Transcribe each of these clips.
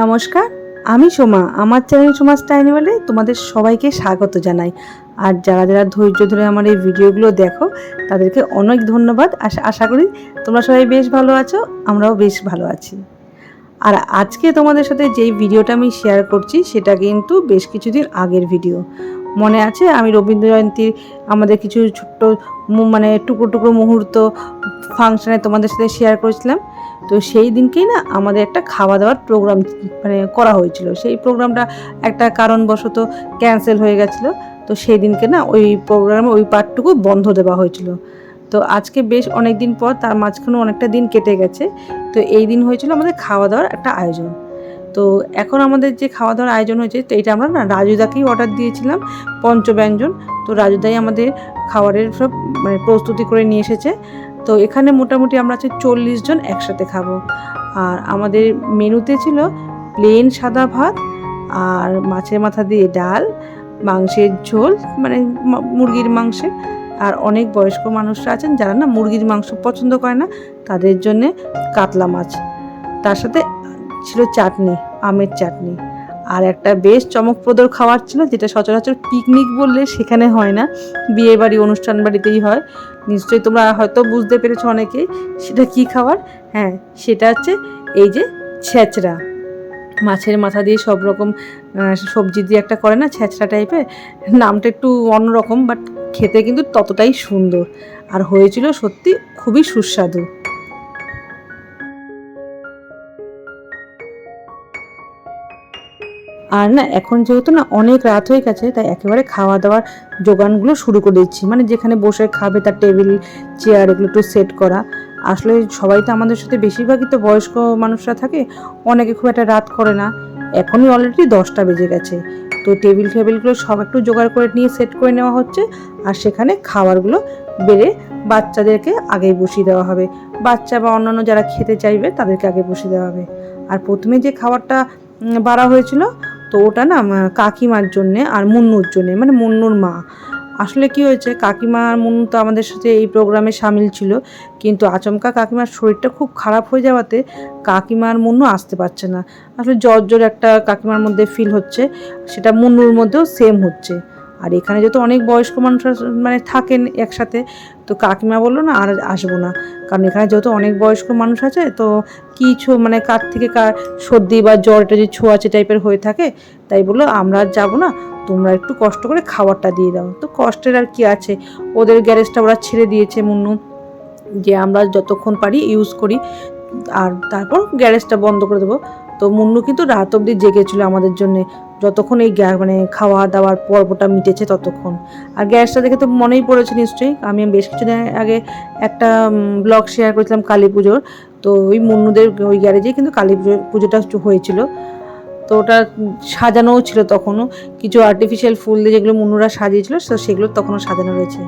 নমস্কার। আমি সোমা, আমার চ্যানেল সোমা স্টাইল বলে তোমাদের সবাইকে স্বাগত জানাই। আর যারা যারা ধৈর্য ধরে আমার এই ভিডিওগুলো দেখো, তাদেরকে অনেক ধন্যবাদ। আশা আশা করি তোমরা সবাই বেশ ভালো আছো, আমরাও বেশ ভালো আছি। আর আজকে তোমাদের সাথে যেই ভিডিওটা আমি শেয়ার করছি, সেটা কিন্তু বেশ কিছুদিন আগের ভিডিও। মনে আছে আমি রবীন্দ্র জয়ন্তীর আমাদের কিছু ছোট্ট মানে টুকরো টুকরো মুহূর্ত ফাংশানে তোমাদের সাথে শেয়ার করেছিলাম? তো সেই দিনকেই না আমাদের একটা খাওয়া দাওয়ার প্রোগ্রাম মানে করা হয়েছিল। সেই প্রোগ্রামটা একটা কারণবশত ক্যান্সেল হয়ে গেছিল। তো সেই দিনকে না ওই প্রোগ্রামে ওই পার্টটুকু বন্ধ দেওয়া হয়েছিল। তো আজকে বেশ অনেক দিন পর তার মাঝখানেও অনেকটা দিন কেটে গেছে। তো এই দিন হয়েছিল আমাদের খাওয়া দাওয়ার একটা আয়োজন। তো এখন আমাদের যে খাওয়া দাওয়ার আয়োজন হয়েছে, তো এটা আমরা না রাজুদাকেই অর্ডার দিয়েছিলাম, পঞ্চব্যঞ্জন। তো রাজুদাই আমাদের খাবারের সব মানে প্রস্তুতি করে নিয়ে এসেছে। তো এখানে মোটামুটি আমরা আছে চল্লিশ জন একসাথে খাব। আর আমাদের মেনুতে ছিল প্লেন সাদা ভাত আর মাছের মাথা দিয়ে ডাল, মাংসের ঝোল মানে মুরগির মাংসের। আর অনেক বয়স্ক মানুষরা আছেন যারা না মুরগির মাংস পছন্দ করে না, তাদের জন্যে কাতলা মাছ। তার সাথে ছিল চাটনি, আমের চাটনি। আর একটা বেশ চমকপ্রদ খাবার ছিল, যেটা সচরাচর পিকনিক বললে সেখানে হয় না। বিয়ে বাড়ি অনুষ্ঠান বাড়িতেই হয়। নিশ্চয়ই তোমরা হয়তো বুঝতে পেরেছ অনেকে সেটা কি খাবার? হ্যাঁ সেটা হচ্ছে এই যে ছেঁচড়া। মাছের মাথা দিয়ে সব রকম সবজি দিয়ে একটা করে না ছেঁচড়া টাইপের নামটা একটু অন্যরকম বাট খেতে কিন্তু ততটাই সুন্দর। আর হয়েছিল সত্যি খুবই সুস্বাদু। আর না, এখন যেহেতু না অনেক রাত হয়ে গেছে, তাই একেবারে খাওয়া দাওয়ার যোগানগুলো শুরু করে দিচ্ছি। মানে যেখানে বসে খাবে তার টেবিল, চেয়ার এগুলো একটু সেট করা। আসলে সবাই তো আমাদের সাথে বেশিরভাগই তো বয়স্ক মানুষরা থাকে, অনেকে খুব একটা রাত করে না। এখনই অলরেডি দশটা বেজে গেছে। তো টেবিল টেবিলগুলো সব একটু জোগাড় করে নিয়ে সেট করে নেওয়া হচ্ছে, আর সেখানে খাবারগুলো বেড়ে বাচ্চাদেরকে আগেই বসিয়ে দেওয়া হবে। বাচ্চা বা অন্যান্য যারা খেতে চাইবে, তাদেরকে আগে বসিয়ে দেওয়া হবে। আর প্রথমে যে খাবারটা বাড়া হয়েছিল তো ওটা না কাকিমার জন্যে আর মুন্নুর জন্যে মানে মুন্নুর মা। আসলে কি হয়েছে, কাকিমা আর মুন্নু তো আমাদের সাথে এই প্রোগ্রামে সামিল ছিল, কিন্তু আচমকা কাকিমার শরীরটা খুব খারাপ হয়ে যাওয়াতে কাকিমা আর মুন্নু আসতে পারছে না। আসলে জ্বর জ্বর একটা কাকিমার মধ্যে ফিল হচ্ছে, সেটা মুন্নুর মধ্যেও সেম হচ্ছে। আর এখানে যেহেতু অনেক বয়স্ক মানুষ মানে থাকেন একসাথে, তো কাকিমা বলল না আর আসব না। কারণ এখানে যেহেতু অনেক বয়স্ক মানুষ আছে, তো কিছু মানে কার থেকে কার সর্দি বা জ্বর এটা যে ছোঁয়াচে টাইপের হয়ে থাকে, তাই বলল আমরা আর যাব না, তোমরা একটু কষ্ট করে খাবারটা দিয়ে দাও। তো কষ্টের আর কি আছে? ওদের গ্যারেজটা ওরা ছেড়ে দিয়েছে মুন্নু। যে আমরা যতক্ষণ পারি ইউজ করি, আর তারপর গ্যারেজটা বন্ধ করে দেবো। তো মুন্নু কিন্তু রাত অবধি জেগেছিল আমাদের জন্য। যতক্ষণ এই মানে খাওয়া দাওয়ার পর্বটা মিটেছে ততক্ষণ। আর গ্যাসটা দেখে তো মনেই পড়েছে নিশ্চয়ই। আমি বেশ কিছুদিন আগে একটা ব্লগ শেয়ার করেছিলাম কালী পুজোর। তো ওই মুন্নুদের ওই গ্যারেজেই কিন্তু কালী পুজো পুজোটা হয়েছিল। তো ওটা সাজানোও ছিল তখনও। কিছু আর্টিফিশিয়াল ফুল দিয়ে যেগুলো মুন্নুরা সাজিয়েছিল সেগুলো তখনও সাজানো রয়েছে।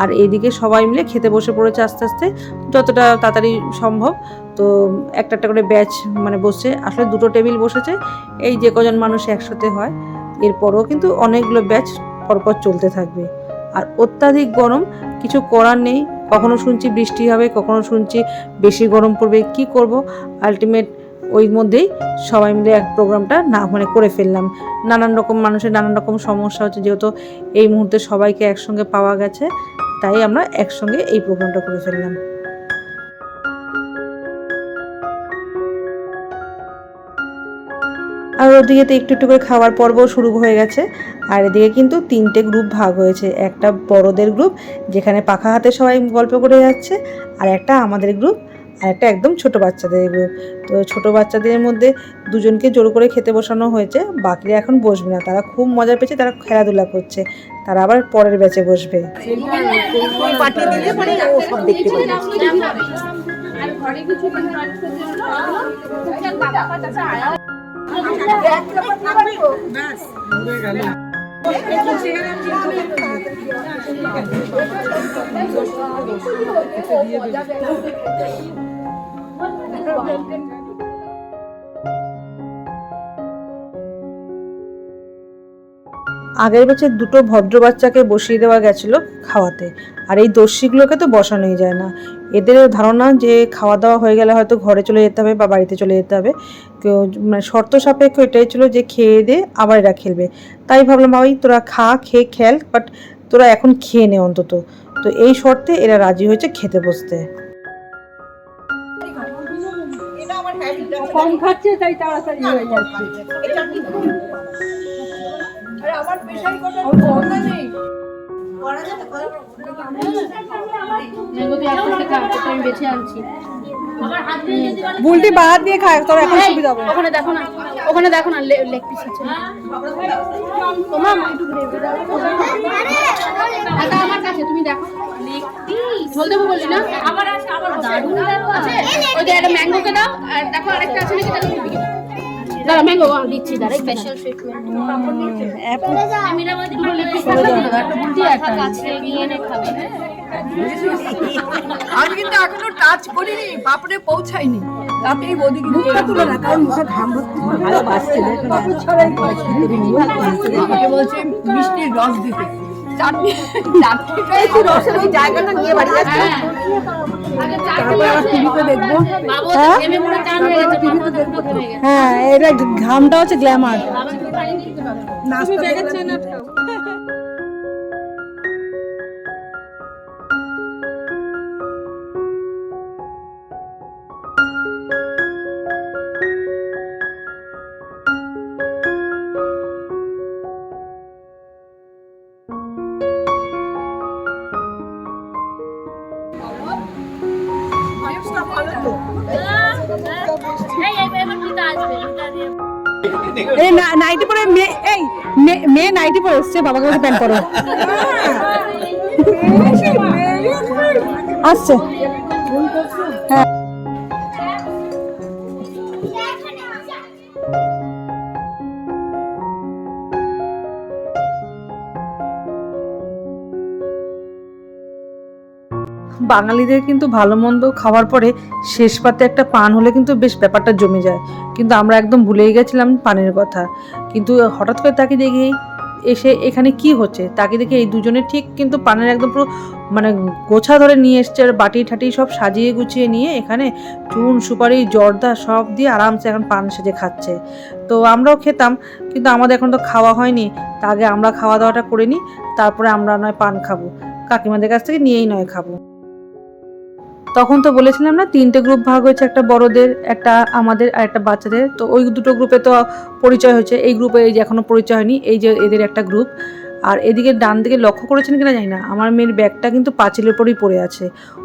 আর এইদিকে সবাই মিলে খেতে বসে পড়েছে আস্তে আস্তে, যতটা তাড়াতাড়ি সম্ভব। তো একটা একটা করে ব্যাচ মানে বসছে। আসলে দুটো টেবিল বসেছে। এই যে কজন মানুষ একসাথে হয়, এরপরও কিন্তু অনেকগুলো ব্যাচ পরপর চলতে থাকবে। আর অত্যাধিক গরম কিছু করার নেই। কখনো শুনছি বৃষ্টি হবে, কখনো শুনছি বেশি গরম পড়বে। কি করব? আলটিমেট ওই মধ্যেই সবাই মিলে এক প্রোগ্রামটা না মানে করে ফেললাম। নানান রকম মানুষের নানান রকম সমস্যা হচ্ছে, যেহেতু এই মুহূর্তে সবাইকে একসঙ্গে পাওয়া গেছে। তাই আমরা একসঙ্গে এই প্রোগ্রামটা করে ফেললাম। আর ওদিকে তো একটু একটু করে খাওয়ার পর্ব শুরু হয়ে গেছে। আর এদিকে কিন্তু তিনটে গ্রুপ ভাগ হয়েছে। একটা বড়দের গ্রুপ যেখানে পাখা হাতে সবাই গল্প করে যাচ্ছে, আর একটা আমাদের গ্রুপ আর একটা একদম ছোট বাচ্চাদের গ্রুপ তো ছোট বাচ্চাদের মধ্যে দুজনকে জোর করে খেতে বসানো হয়েছে বাকিরা এখন বসবে না। তারা খুব মজা পেয়েছে তারা খেলাধুলা করছে। তারা আবার পরের ব্যাচে বসবে। আগের বছর দুটো ভদ্র বাচ্চাকে বসিয়ে দেওয়া গেছিল খাওয়াতে। আর এই দস্যিগুলোকে তো বসানোই যায় না। এদের ধারণা যে খাওয়া দাওয়া হয়ে গেলে হয়তো ঘরে চলে যেতে হবে বা বাড়িতে চলে যেতে হবে। কেউ মানে শর্ত সাপেক্ষ এটাই ছিল যে খেয়ে দে আবার এরা খেলবে। তাই ভাবলাম ওই তোরা খা, খেয়ে খেল বাট তোরা এখন খেয়ে নে অন্তত। তো এই শর্তে এরা রাজি হয়েছে খেতে বসতে। কম খাচ্ছে তাই তাড়াতাড়ি হয়ে যাচ্ছে। আমি বেছে আনছি। বুলটি বাদ দিয়ে খায় তোর এখন সুবিধা হবে। ওখানে দেখো না ওখানে দেখো না লেগ পিস আছে তোমার একটু গ্রেভি দাও এটা আমার কাছে তুমি দেখো। লেগ পিস ঝোল দেবো বললি না? আবার আছে আবার দারুণ আছে। ওই যে একটা ম্যাঙ্গোকে দাও আর দেখো আরেকটা আছে নাকি দেখো তুমি দাঁড়া ম্যাঙ্গো দিচ্ছি দাঁড়া স্পেশাল ট্রিটমেন্ট খাবে আমি কিন্তু এখনও টাচ করিনি বাপরে পৌঁছাইনি তাতেই বৌদি মুখটা তুলে না কারণ মুখে ঘাম হচ্ছে ভালোবাসছে আমাকে বলছে মিষ্টির রস দিতে। চাটনি রসের ওই জায়গাটা নিয়ে বাড়ি যাচ্ছে। হয়ে। হয়ে? গেছে হ্যাঁ এটা ঘামটা হচ্ছে গ্ল্যামার নাস্তা এসছে, বাবাকে আসছে। বাঙালিদের কিন্তু ভালো মন্দ খাওয়ার পরে শেষ পাতে একটা পান হলে কিন্তু বেশ ব্যাপারটা জমে যায়। কিন্তু আমরা একদম ভুলেই গেছিলাম পানের কথা। কিন্তু হঠাৎ করে তাকে দেখি এসে এখানে কি হচ্ছে? তাকে দেখে এই দুজনে ঠিক কিন্তু পানের একদম পুরো মানে গোছা ধরে নিয়ে এসছে আর বাটি ঠাটি সব সাজিয়ে গুছিয়ে নিয়ে এখানে চুন, সুপারি, জর্দা সব দিয়ে আরামসে এখন পান সেজে খাচ্ছে। তো আমরাও খেতাম কিন্তু আমাদের এখন তো খাওয়া হয়নি। তা আগে আমরা খাওয়া দাওয়াটা করে নিই, তারপরে আমরা নয় পান খাব। কাকিমাদের কাছ থেকে নিয়েই নয় খাব। তখন তো বলেছিলাম না, তিনটে গ্রুপ ভাগ হয়েছে, একটা বড়দের, একটা আমাদের আর একটা বাচ্চাদের। তো ওই দুটো গ্রুপে তো পরিচয় হয়েছে। এই গ্রুপে এই যে এখনও পরিচয় হয়নি, এই যে এদের একটা গ্রুপ আর এদিকে ডান দিকে লক্ষ্য করেছেন কিনা জানি না, আমার মেয়ের ব্যাগটা কিন্তু পাঁচিলের পরেই পড়ে আছে।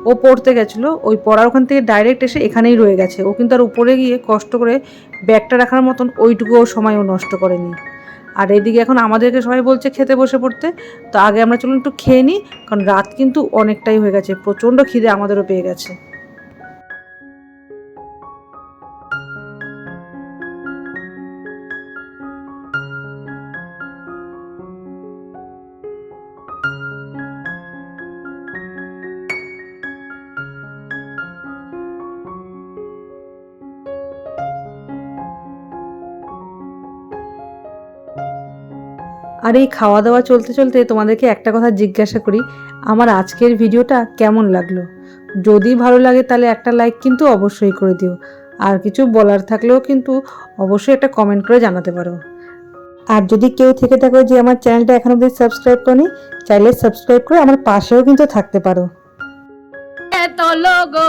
ও পড়তে গেছিল, ওই পড়ার ওখান থেকে ডাইরেক্ট এসে এখানেই রয়ে গেছে। ও কিন্তু আর উপরে গিয়ে কষ্ট করে ব্যাগটা রাখার মতন ওইটুকুও সময় ও নষ্ট করেনি। আর এদিকে এখন আমাদেরকে সবাই বলছে খেতে বসে পড়তে। তো আগে আমরা চলুন একটু খেয়ে নিই, কারণ রাত কিন্তু অনেকটাই হয়ে গেছে। প্রচণ্ড খিদে আমাদেরও পেয়ে গেছে। আর এই খাওয়া দাওয়া চলতে চলতে তোমাদেরকে একটা কথা জিজ্ঞাসা করি আমার আজকের ভিডিওটা কেমন লাগল? যদি ভালো লাগে তাহলে একটা লাইক কিন্তু অবশ্যই করে দিও আর কিছু বলার থাকলেও কিন্তু অবশ্যই একটা কমেন্ট করে জানাতে পারো। আর যদি কেউ থেকে থাকো যে আমার চ্যানেলটা এখন অবধি সাবস্ক্রাইব করনি চাইলে সাবস্ক্রাইব করে আমার পাশেও কিন্তু থাকতে পারো। এত লোগো।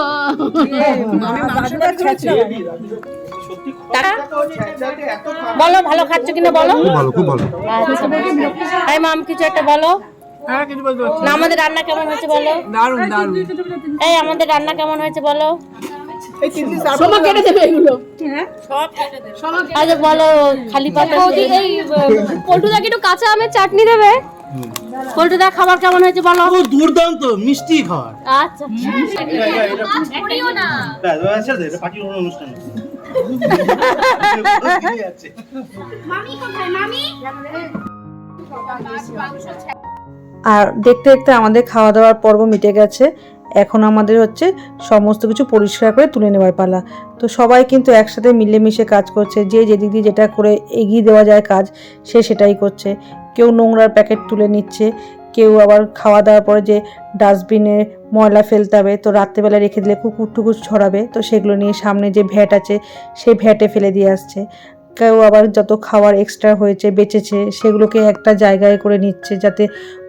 বলো ভালো খাচ্ছ কিনা বলো? খুব ভালো খুব ভালো। এই মাম কিছু একটা বলো। না আমাদের রান্না কেমন হয়েছে বলো? দারুণ দারুণ এই আমাদের রান্না কেমন হয়েছে বলো? এই তিনটি সময় কেটে দেবে এগুলো। আচ্ছা বলো খালি পাতা এই পল্টুদাকে একটু কাঁচা আমের চাটনি দেবে? পল্টুদা খাবার কেমন হয়েছে বলো? দুর্দান্ত মিষ্টি খাবার। আচ্ছা আর দেখতে দেখতে আমাদের খাওয়া দাওয়ার পর্ব মিটে গেছে। এখন আমাদের হচ্ছে সমস্ত কিছু পরিষ্কার করে তুলে নেওয়ার পালা। তো সবাই কিন্তু একসাথে মিলেমিশে কাজ করছে। যে যেদিক দিয়ে যেটা করে এগিয়ে দেওয়া যায় কাজ, সে সেটাই করছে। কেউ নোংরার প্যাকেট তুলে নিচ্ছে, কেউ আবার খাওয়া দাওয়ার পরে যে ডাস্টবিনে ময়লা ফেলতে হবে, তো রাত্রেবেলা রেখে দিলে কুকুর টুকুর ছড়াবে, তো সেগুলো নিয়ে সামনে যে ভ্যাট আছে, সেই ভ্যাটে ফেলে দিয়ে আসছে। কেউ আবার যত খাওয়ার এক্সট্রা হয়েছে, বেঁচেছে, সেগুলোকে একটা জায়গায় করে নিচ্ছে যাতে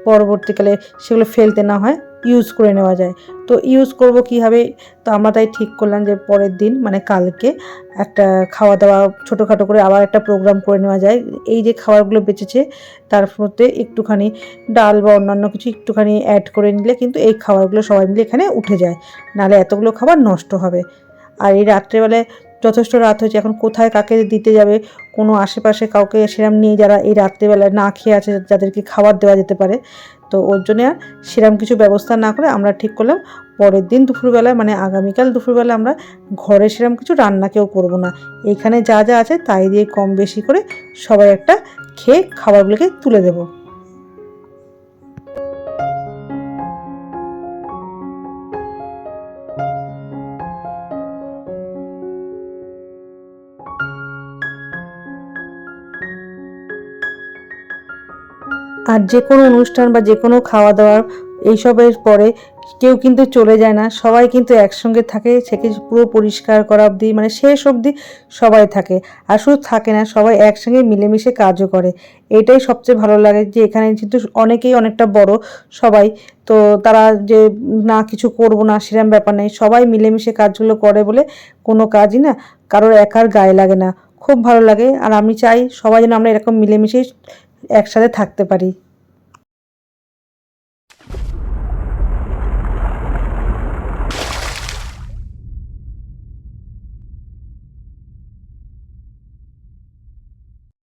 পরবর্তীকালে সেগুলো ফেলতে না হয়। ইউজ করে নেওয়া যায়। তো ইউজ করব কীভাবে? তো আমরা তাই ঠিক করলাম যে পরের দিন মানে কালকে, একটা খাওয়া দাওয়া ছোটোখাটো করে আবার একটা প্রোগ্রাম করে নেওয়া যায়। এই যে খাবারগুলো বেঁচেছে, তার মধ্যে একটুখানি ডাল বা অন্যান্য কিছু একটুখানি অ্যাড করে নিলে কিন্তু এই খাবারগুলো সবাই মিলে এখানে উঠে যায়। নাহলে এতগুলো খাবার নষ্ট হবে। আর এই রাত্রেবেলায় যথেষ্ট রাত হয়েছে, এখন কোথায় কাকে দিতে যাবে? কোনো আশেপাশে কাউকে সেরাম নেই যারা এই রাত্রেবেলায় না খেয়ে আছে, যাদেরকে খাবার দেওয়া যেতে পারে। তো ওর জন্য সেরম কিছু ব্যবস্থা না করে আমরা ঠিক করলাম পরের দিন দুপুরবেলায় মানে আগামীকাল দুপুরবেলা আমরা ঘরে সেরকম কিছু রান্না কেউ করব না। এখানে যা যা আছে তাই দিয়ে কম বেশি করে সবাই একটা খেয়ে খাবারগুলোকে তুলে দেবো। আর যে কোনো অনুষ্ঠান বা যে কোনো খাওয়া দাওয়ার এইসবের পরে কেউ কিন্তু চলে যায় না। সবাই কিন্তু একসঙ্গে থাকে, সেকে পুরো পরিষ্কার করা অবধি মানে শেষ অবধি সবাই থাকে। আর শুধু থাকে না, সবাই একসঙ্গে মিলেমিশে কাজও করে। এটাই সবচেয়ে ভালো লাগে যে এখানে কিন্তু অনেকেই অনেকটা বড় সবাই। তো তারা যে না কিছু করব না সেরম ব্যাপার নেই। সবাই মিলেমিশে কাজগুলো করে বলে কোনো কাজই না, কারোর একার গায়ে লাগে না। খুব ভালো লাগে। আর আমি চাই সবাই যেন আমরা এরকম মিলেমিশেই একসাথে থাকতে পারি।